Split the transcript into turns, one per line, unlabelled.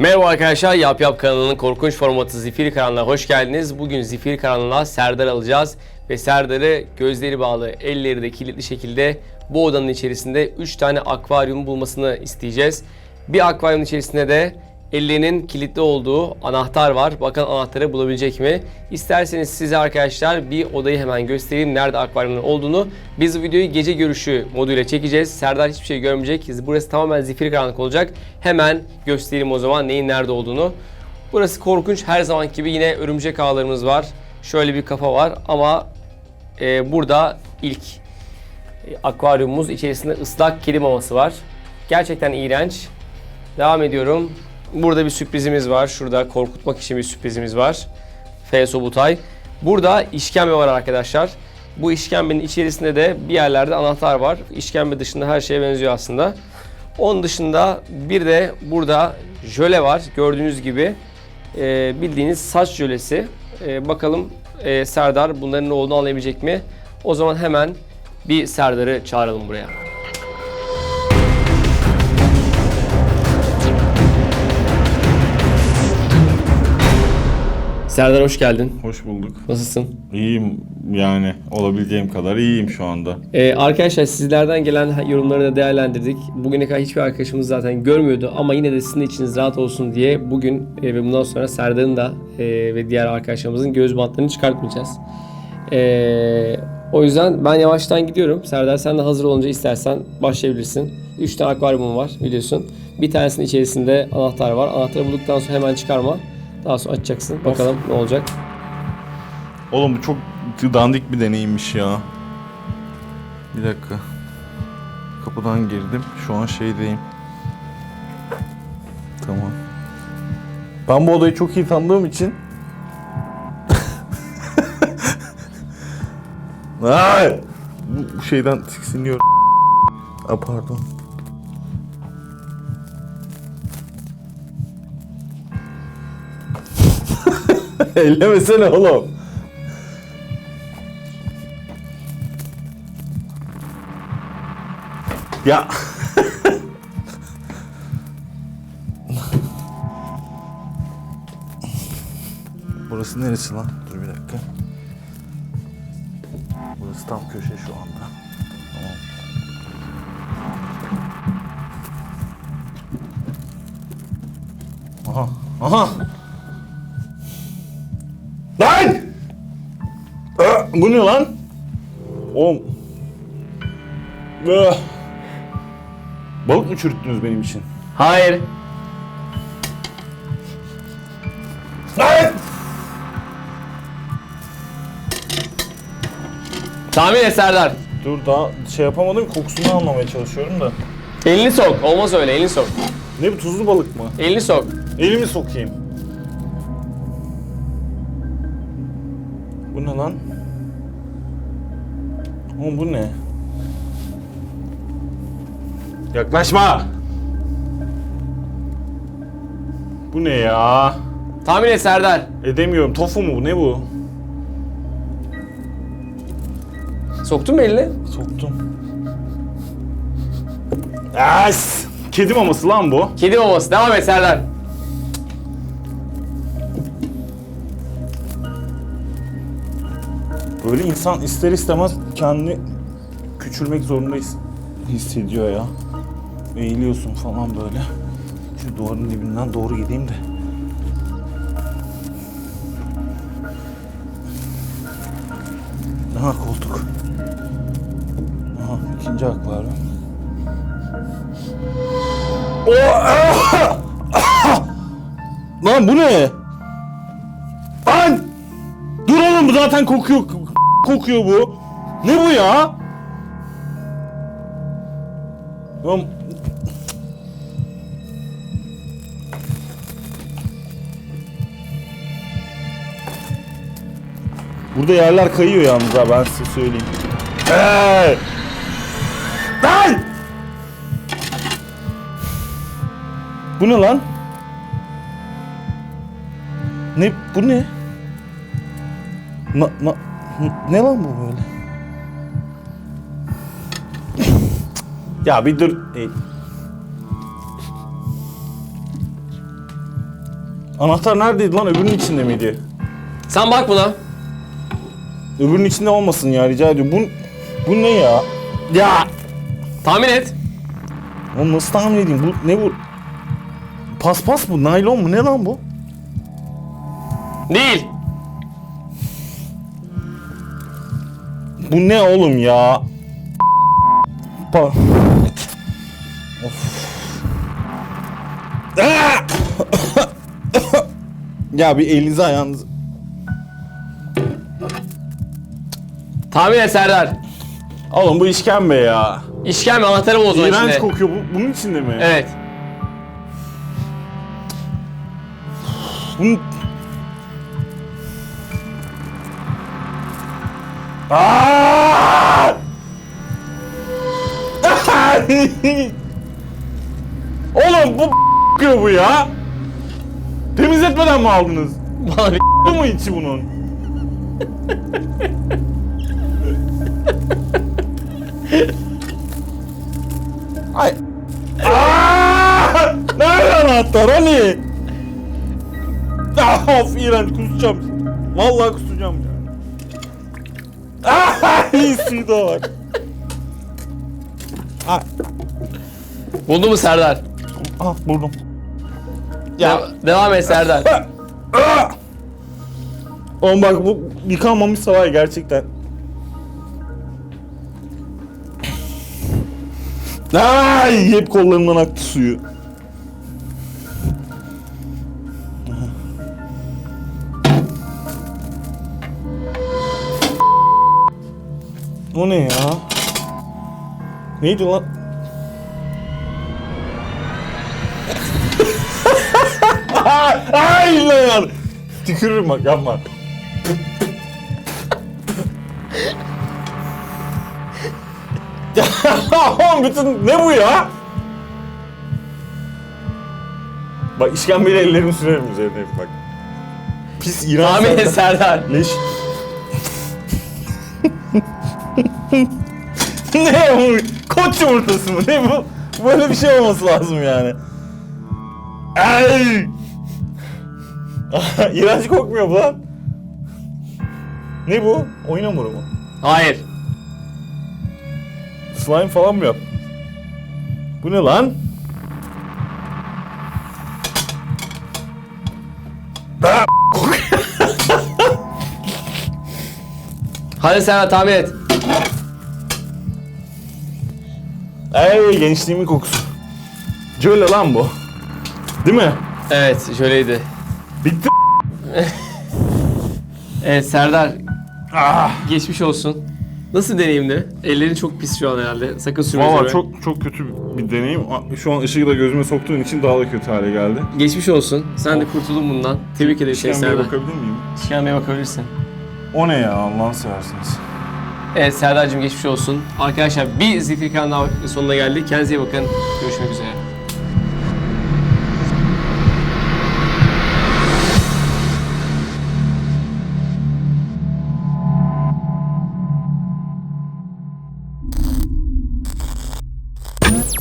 Merhaba arkadaşlar, Yap Yap kanalının korkunç formatı Zifiri kanalına hoş geldiniz. Bugün Zifiri kanalına Serdar alacağız ve Serdar'ı gözleri bağlı, elleri de kilitli şekilde bu odanın içerisinde 3 tane akvaryum bulmasını isteyeceğiz. Bir akvaryum içerisinde de ellerinin kilitli olduğu anahtar var. Bakalım anahtarı bulabilecek mi? İsterseniz size arkadaşlar bir odayı hemen göstereyim nerede akvaryumun olduğunu. Biz videoyu gece görüşü moduyla çekeceğiz. Serdar hiçbir şey görmeyecek. Burası tamamen zifiri karanlık olacak. Hemen göstereyim o zaman neyin nerede olduğunu. Burası korkunç. Her zaman gibi yine örümcek ağlarımız var. Şöyle bir kafa var ama e, burada ilk e, akvaryumumuz içerisinde ıslak kedi maması var. Gerçekten iğrenç. Devam ediyorum. Burada bir sürprizimiz var. Şurada korkutmak için bir sürprizimiz var. F. Sobutay. Burada işkembe var arkadaşlar. Bu işkembenin içerisinde de bir yerlerde anahtar var. İşkembe dışında her şeye benziyor aslında. Onun dışında bir de burada jöle var. Gördüğünüz gibi e, bildiğiniz saç jölesi. E, bakalım e, Serdar bunların ne olduğunu anlayabilecek mi? O zaman hemen bir Serdar'ı çağıralım buraya. Serdar hoş geldin.
Hoş bulduk.
Nasılsın?
İyiyim yani olabileceğim kadar iyiyim şu anda.
Ee, arkadaşlar sizlerden gelen yorumları da değerlendirdik. Bugüne kadar hiçbir arkadaşımız zaten görmüyordu ama yine de sizin içiniz rahat olsun diye bugün e, ve bundan sonra Serdar'ın da e, ve diğer arkadaşlarımızın göz bantlarını çıkartmayacağız. E, o yüzden ben yavaştan gidiyorum. Serdar sen de hazır olunca istersen başlayabilirsin. 3 tane akvaryumum var biliyorsun. Bir tanesinin içerisinde anahtar var. Anahtarı bulduktan sonra hemen çıkarma. Daha sonra açacaksın. Bakalım ne olacak.
Oğlum bu çok dandik bir deneyimmiş ya. Bir dakika. Kapıdan girdim. Şu an şeydeyim. Tamam. Ben bu odayı çok iyi tanıdığım için Ay! Bu şeyden tiksiniyorum. Aa, pardon. Ellemesene oğlum. Ya. Burası neresi lan? Dur bir dakika. Burası tam köşe şu anda. Tamam. Aha. Aha. Lan! Aa, bu ne lan? Oğlum. Ah. Balık mı çürüttünüz benim için?
Hayır.
Lan!
Tahmin et Serdar.
Dur daha şey yapamadım kokusunu anlamaya çalışıyorum da.
Elini sok. Olmaz öyle. Elini sok.
Ne bu tuzlu balık mı?
Elini sok.
Elimi sokayım. Bu ne lan? Oğlum bu ne? Yaklaşma! Bu ne ya?
Tahmin et Serdar.
Edemiyorum. Tofu mu bu? Ne bu?
Soktun mu elini?
Soktum. As! Kedi maması lan bu.
Kedi maması. Devam et Serdar.
Böyle insan ister istemez kendini küçülmek zorunda his- hissediyor ya. Eğiliyorsun falan böyle. Şu duvarın dibinden doğru gideyim de. Aha koltuk. Aha ikinci akvaryum. Oh! Lan bu ne? Lan! Dur oğlum bu zaten kokuyor. Kokuyor bu. Ne bu ya? Oğlum. Burada yerler kayıyor yalnız ha ben size söyleyeyim. Hey! Lan! Bu ne lan? Ne bu ne? Na, na, ne lan bu böyle? ya bir dur. E, Anahtar neredeydi lan? Öbürünün içinde miydi?
Sen bak buna.
Öbürünün içinde olmasın ya rica ediyorum. Bu, bu ne ya? Ya!
Tahmin et.
Oğlum nasıl tahmin edeyim? Bu ne bu? Paspas mı? Naylon mu? Ne lan bu?
Değil.
Bu ne oğlum ya? Of. Ya bir elinizi ayağınızı...
Tahmin et Serdar.
Oğlum bu işkembe ya.
İşkembe anahtarı zaman
İğrenç
içinde?
kokuyor. Bu, bunun içinde mi?
Evet.
Bunun... Aa! Oğlum bu kokuyor bu ya. Temizletmeden mi aldınız?
Bir
Bu mu içi bunun? Ay. Aa! Nerede anahtar hani? Ah, of iğrenç kusacağım. Vallahi kusacağım yani. İyi suyu da var. Ah,
Buldu mu Serdar?
ah buldum. Ya
De- devam et Serdar.
Oğlum bak bu yıkanmamışsa var ya gerçekten. Ay hep kollarımdan aktı suyu. O ne ya? Neydi lan? Ay lan! Tükürürüm bak yapma. Ya oğlum bütün ne bu ya? Bak işkembeyle ellerimi sürerim üzerine hep bak. Pis iğrenç.
Tahmin et. Serdar.
Leş. ne bu? Koç yumurtası mı? Ne bu? Böyle bir şey olması lazım yani. Ay! İğrenç kokmuyor bu lan. Ne bu? Oyun hamuru mu?
Hayır.
Slime falan mı yap? Bu ne lan?
Hadi Serdar tahmin et.
Ey gençliğimin kokusu. Jöle lan bu. Değil mi?
Evet şöyleydi.
Bitti.
Evet Serdar
Ah.
geçmiş olsun. Nasıl deneyimdi? Ellerin çok pis şu an herhalde. Sakın sürme.
Valla çok çok kötü bir deneyim. Şu an ışığı da gözüme soktuğun için daha da kötü hale geldi.
Geçmiş olsun. Sen de kurtuldun bundan. Tebrik seni
İşkembeye
Serdar.
bakabilir miyim?
İşkembeye bakabilirsin.
O ne ya Allah'ını seversiniz.
Evet Serdar'cığım geçmiş olsun. Arkadaşlar bir Zifir kanalının sonuna geldik. Kendinize iyi bakın. Görüşmek üzere.